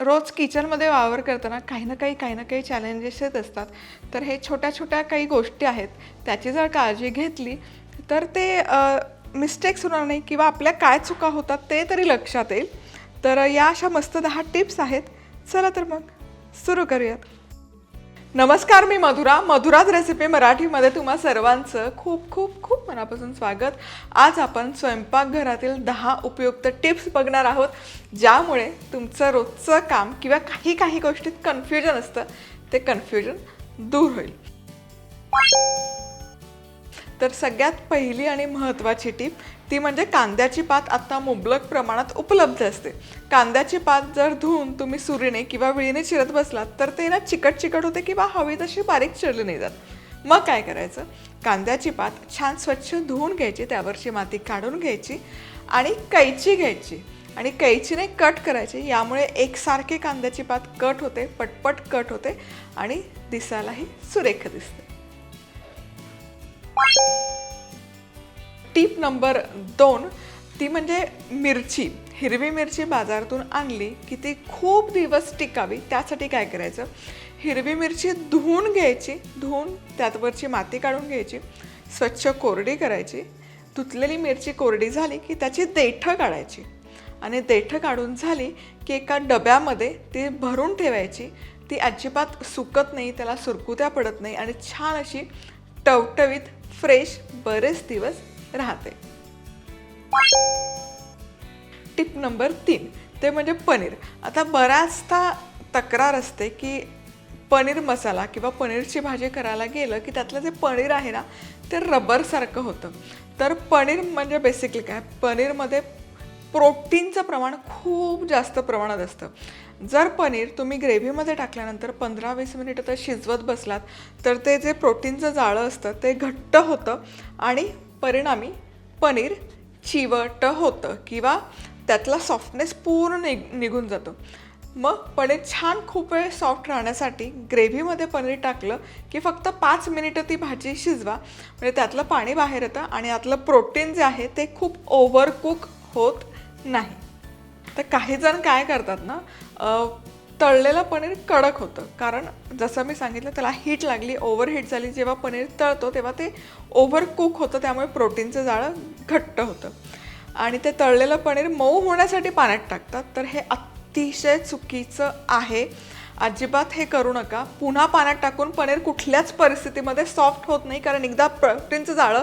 रोज किचनमध्ये वावर करताना काही ना काही काही ना काही चॅलेंजेस येत असतात. तर हे छोट्या छोट्या काही गोष्टी आहेत त्याची जर काळजी घेतली तर ते मिस्टेक्स होणार नाही किंवा आपल्या काय चुका होतात ते तरी लक्षात येईल. तर या अशा मस्त दहा टिप्स आहेत. चला तर मग सुरू करूयात. नमस्कार मी मधुरा. मधुराज रेसिपी मराठीमध्ये तुम्हा सर्वांचं खूप खूप खूप मनापासून स्वागत. आज आपण स्वयंपाकघरातील दहा उपयुक्त टिप्स बघणार आहोत ज्यामुळे तुमचं रोजचं काम किंवा काही काही गोष्टीत कन्फ्युजन असतं. ते कन्फ्युजन दूर होईल. तर सगळ्यात पहिली आणि महत्त्वाची टीप ती म्हणजे कांद्याची पात आत्ता मुबलक प्रमाणात उपलब्ध असते. कांद्याची पात जर धुवून तुम्ही सुरीने किंवा विळीने चिरत बसलात तर ते ना चिकट चिकट होते किंवा हवी तशी बारीक चिरली नाही जात. मग काय करायचं? कांद्याची पात छान स्वच्छ धुवून घ्यायची त्यावरची माती काढून घ्यायची आणि कैची घ्यायची. आणि कैचीने कट करायची यामुळे एकसारखे कांद्याची पात कट होते पटपट कट होते आणि दिसायलाही सुरेख दिसते. टीप नंबर दोन ती म्हणजे मिरची. हिरवी मिरची बाजारातून आणली की ती खूप दिवस टिकावी. त्यासाठी काय करायचं? हिरवी मिरची धुवून घ्यायची धुवून त्यातवरची माती काढून घ्यायची स्वच्छ कोरडी करायची. धुतलेली मिरची कोरडी झाली की त्याची देठं काढायची. आणि देठं काढून झाली की एका डब्यामध्ये ती भरून ठेवायची. ती अजिबात सुकत नाही त्याला सुरकुत्या पडत नाही आणि छान अशी टवटवीत फ्रेश बरेच दिवस राहते. टिप नंबर तीन ते म्हणजे पनीर. आता बऱ्याचदा तक्रार असते की पनीर मसाला किंवा पनीरची भाजी करायला गेलं की त्यातलं जे पनीर आहे ना ते रबरसारखं होतं. तर पनीर म्हणजे बेसिकली काय? पनीरमध्ये प्रोटीनचं प्रमाण खूप जास्त प्रमाणात असतं. जर पनीर तुम्ही ग्रेव्हीमध्ये टाकल्यानंतर पंधरा वीस मिनिटं तर शिजवत बसलात तर ते जे प्रोटीनचं जाळं असतं ते घट्ट होतं आणि परिणामी पनीर चिवट होतं किंवा त्यातला सॉफ्टनेस पूर्ण निघ निघून जातो. मग पनीर छान खूप वेळ सॉफ्ट राहण्यासाठी ग्रेव्हीमध्ये पनीर टाकलं की फक्त पाच मिनिटं ती भाजी शिजवा. म्हणजे त्यातलं पाणी बाहेर येतं आणि यातलं प्रोटीन जे आहे ते खूप ओव्हरकुक होत नाही. तर काही जण काय करतात ना तळलेलं पनीर कडक होतं. कारण जसं मी सांगितलं त्याला हीट लागली ओव्हर हीट झाली. जेव्हा पनीर तळतो तेव्हा ते ओव्हर कुक होतं. त्यामुळे प्रोटीनचं जाळं घट्ट होतं. आणि ते तळलेलं पनीर मऊ होण्यासाठी पाण्यात टाकतात. तर हे अतिशय चुकीचं आहे. अजिबात हे करू नका. पुन्हा पाण्यात टाकून पनीर कुठल्याच परिस्थितीमध्ये सॉफ्ट होत नाही. कारण एकदा प्रोटीनचं जाळं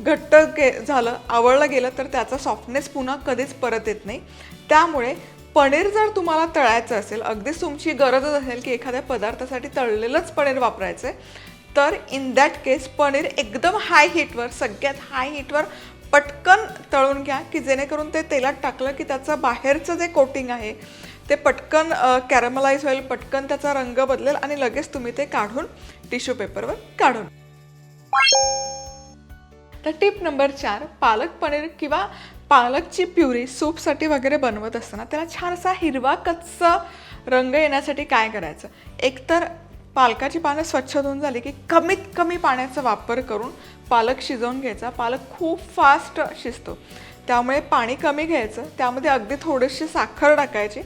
घट्ट गे झालं आवळलं गेलं तर त्याचा सॉफ्टनेस पुन्हा कधीच परत येत नाही. त्यामुळे पनीर जर तुम्हाला तळायचं असेल अगदीच तुमची गरजच असेल की एखाद्या पदार्थासाठी तळलेलंच पनीर वापरायचं आहे तर इन दॅट केस पनीर एकदम हाय हीटवर सगळ्यात हाय हीटवर पटकन तळून घ्या की जेणेकरून ते तेलात टाकलं की त्याचं बाहेरचं जे कोटिंग आहे ते पटकन कॅरमलाइज होईल पटकन त्याचा रंग बदलेल आणि लगेच तुम्ही ते काढून टिश्यू पेपरवर काढून. तर टिप नंबर चार पालक पनीर किंवा पालकची प्युरी सूपसाठी वगैरे बनवत असताना त्याला छान असा हिरवा कच्चा रंग येण्यासाठी काय करायचं? एकतर पालकाची पानं स्वच्छ धुवून झाली की कमीत कमी पाण्याचा वापर करून पालक शिजवून घ्यायचा. पालक खूप फास्ट शिजतो. त्यामुळे पाणी कमी घ्यायचं. त्यामध्ये अगदी थोडीशी साखर टाकायची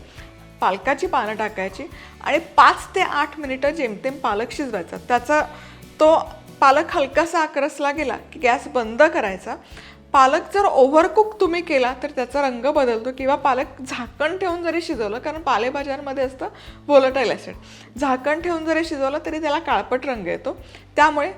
पालकाची पानं टाकायची आणि पाच ते आठ मिनिटं जेमतेम पालक शिजवायचा. त्याचा तो पालक हलकासा आकरसला गेला की गॅस बंद करायचा. पालक जर ओव्हरकुक तुम्ही केला तर त्याचा रंग बदलतो किंवा पालक झाकण ठेवून जरी शिजवलं कारण पालेभाज्यांमध्ये असतं व्होलटाईल ॲसिड झाकण ठेवून जरी शिजवलं तरी त्याला काळपट रंग येतो. त्यामुळे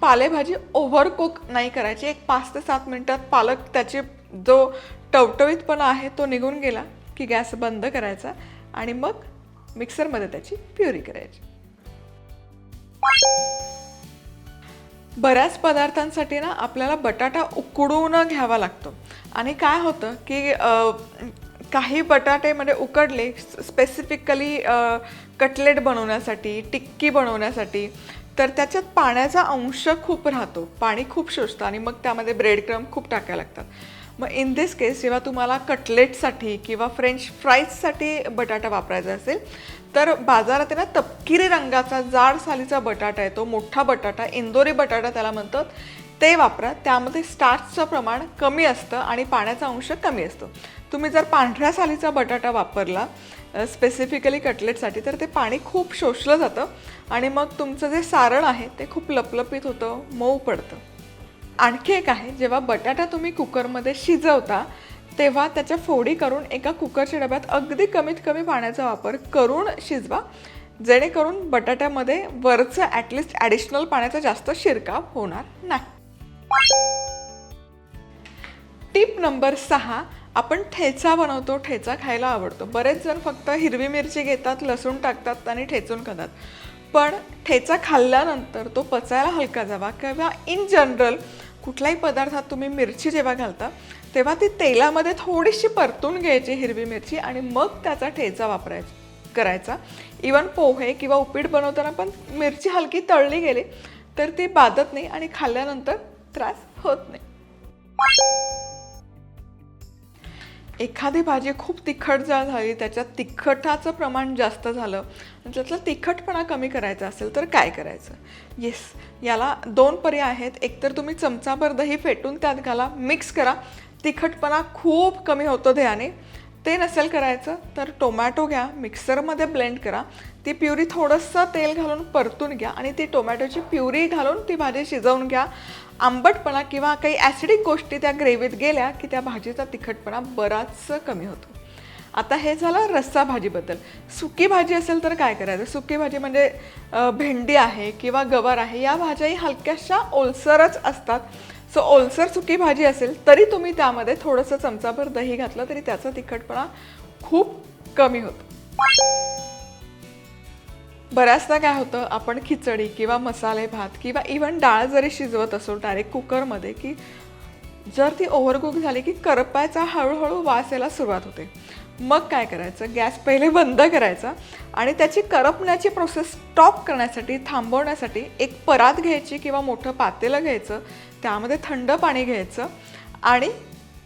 पालेभाजी ओव्हरकुक नाही करायची. एक पाच ते सात मिनटात पालक त्याची जो टवटवीतपणा आहे तो निघून गेला की गॅस बंद करायचा आणि मग मिक्सरमध्ये त्याची प्युरी करायची. बऱ्याच पदार्थांसाठी ना आपल्याला बटाटा उकडून घ्यावा लागतो. आणि काय होतं की काही बटाटे म्हणजे उकडले स्पेसिफिकली कटलेट बनवण्यासाठी टिक्की बनवण्यासाठी तर त्याच्यात पाण्याचा अंश खूप राहतो. पाणी खूप शोषतं आणि मग त्यामध्ये ब्रेड क्रम खूप टाकायला लागतात मग इन दिस केस जेव्हा तुम्हाला कटलेटसाठी किंवा फ्रेंच फ्राईजसाठी बटाटा वापरायचा असेल तर बाजारात आहे ना तपकिरी रंगाचा जाड सालीचा बटाटा येतो मोठा बटाटा इंदोरी बटाटा त्याला म्हणतात ते वापरा. त्यामध्ये स्टार्चचं प्रमाण कमी असतं आणि पाण्याचा अंश कमी असतो. तुम्ही जर पांढऱ्या सालीचा बटाटा वापरला स्पेसिफिकली कटलेटसाठी तर ते पाणी खूप शोषलं जातं आणि मग तुमचं जे सारण आहे ते खूप लपलपीत होतं मऊ पडतं. आणखी एक आहे जेव्हा बटाटा तुम्ही कुकरमध्ये शिजवता तेव्हा त्याच्या फोडी करून एका कुकरच्या डब्यात अगदी कमीत कमी पाण्याचा वापर करून शिजवा. जेणेकरून बटाट्यामध्ये वरचं ॲटलिस्ट ॲडिशनल पाण्याचा जास्त शिरकाव होणार नाही. टिप नंबर सहा आपण ठेचा बनवतो ठेचा खायला आवडतो. बरेच जण फक्त हिरवी मिरची घेतात लसूण टाकतात आणि ठेचून खातात. पण ठेचा खाल्ल्यानंतर तो पचायला हलका जावा किंवा इन जनरल कुठल्याही पदार्थात तुम्ही मिरची जेव्हा घालता तेव्हा ती तेलामध्ये थोडीशी परतून घ्यायची हिरवी मिरची आणि मग त्याचा ठेचा वापरायचा करायचा. इवन पोहे किंवा उपीट बनवताना पण मिरची हलकी तळली गेली तर ती बाधत नाही आणि खाल्ल्यानंतर त्रास होत नाही. एखादी भाजी खूप तिखट जर झाली त्याच्यात तिखटाचं प्रमाण जास्त झालं त्यातला तिखटपणा कमी करायचा असेल तर काय करायचं? येस याला दोन पर्याय आहेत. एकतर तुम्ही चमचाभर दही फेटून त्यात घाला मिक्स करा. तिखटपणा खूप कमी होतो ध्याने ते नसेल करायचं तर टोमॅटो घ्या मिक्सरमध्ये ब्लेंड करा. ती प्युरी थोडंसं तेल घालून परतून घ्या आणि ती टोमॅटोची प्युरी घालून ती भाजी शिजवून घ्या. आंबटपणा किंवा काही ॲसिडिक गोष्टी त्या ग्रेव्हीत गेल्या की त्या भाजीचा तिखटपणा बराच कमी होतो. आता हे झालं रस्सा भाजीबद्दल. सुकी भाजी असेल तर काय करायचं? सुकी भाजी म्हणजे भेंडी आहे किंवा गवार आहे या भाज्याही हलक्याशा ओलसरच असतात. सो ओलसर सुकी भाजी असेल तरी तुम्ही त्यामध्ये थोडंसं चमचाभर दही घातलं तरी त्याचा तिखटपणा खूप कमी होतो. बऱ्याचदा काय होतं आपण खिचडी किंवा मसाले भात किंवा इवन डाळ जरी शिजवत असो डायरेक्ट कुकरमध्ये की जर ती ओव्हरकुक झाली की करपायचा हळूहळू वास यायला सुरुवात होते. मग काय करायचं? गॅस पहिले बंद करायचा आणि त्याची करपण्याची प्रोसेस स्टॉप करण्यासाठी थांबवण्यासाठी एक परात घ्यायची किंवा मोठं पातेलं घ्यायचं त्यामध्ये थंड पाणी घ्यायचं आणि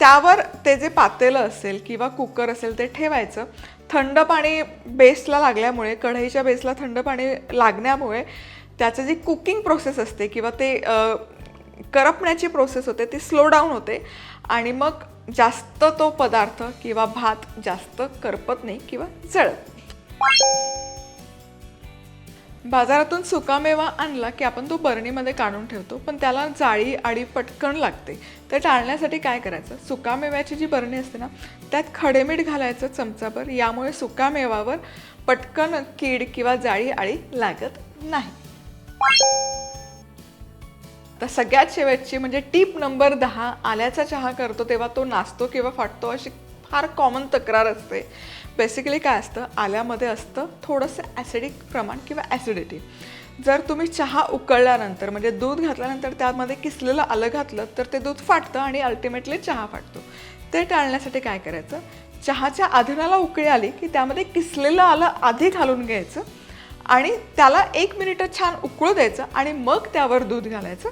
त्यावर ते जे पातेलं असेल किंवा कुकर असेल ते ठेवायचं. थंड पाणी बेसला लागल्यामुळे कढईच्या बेसला थंड पाणी लागण्यामुळे त्याचं जी कुकिंग प्रोसेस असते किंवा ते करपण्याची प्रोसेस होते ती स्लो डाऊन होते. आणि मग जास्त तो पदार्थ किंवा भात जास्त करपत नाही किंवा जळत बाजारातून सुकामेवा आणला की आपण तो बरणीमध्ये काढून ठेवतो पण त्याला जाळी आडी पटकन लागते. तर टाळण्यासाठी काय करायचं? सुकामेव्याची जी बरणी असते ना त्यात खडेमीठ घालायचं चमचाभर. यामुळे सुकामेवावर पटकन कीड किंवा जाळी आळी लागत नाही. तर सगळ्यात शेवटची म्हणजे टीप नंबर दहा आल्याचा चहा करतो तेव्हा तो नाचतो किंवा फाटतो अशी फार कॉमन तक्रार असते. बेसिकली काय असतं? आल्यामध्ये असतं थोडंसं ॲसिडिक प्रमाण किंवा ॲसिडिटी जर तुम्ही चहा उकळल्यानंतर म्हणजे दूध घातल्यानंतर त्यामध्ये किसलेलं आलं घातलं तर ते दूध फाटतं आणि अल्टिमेटली चहा फाटतो. ते टाळण्यासाठी काय करायचं? चहाच्या आधनाला उकळी आली की त्यामध्ये किसलेलं आलं आधी घालून घ्यायचं. आणि त्याला एक मिनिटं छान उकळू द्यायचं आणि मग त्यावर दूध घालायचं.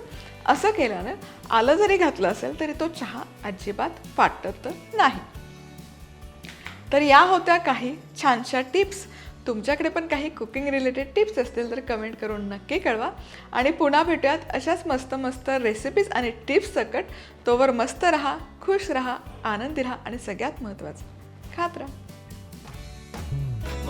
असं केल्यानं आलं जरी घातलं असेल तरी तो चहा अजिबात फाटत नाही. तर या होत्या काही छानशा टिप्स. तुमच्याकडे पण काही कुकिंग रिलेटेड टिप्स असतील तर कमेंट करून नक्की कळवा. आणि पुन्हा भेटूयात अशाच मस्त मस्त रेसिपीज आणि टिप्स सकट. तोवर मस्त रहा खुश रहा आनंदी राहा आणि सगळ्यात महत्त्वाचं खात राहा.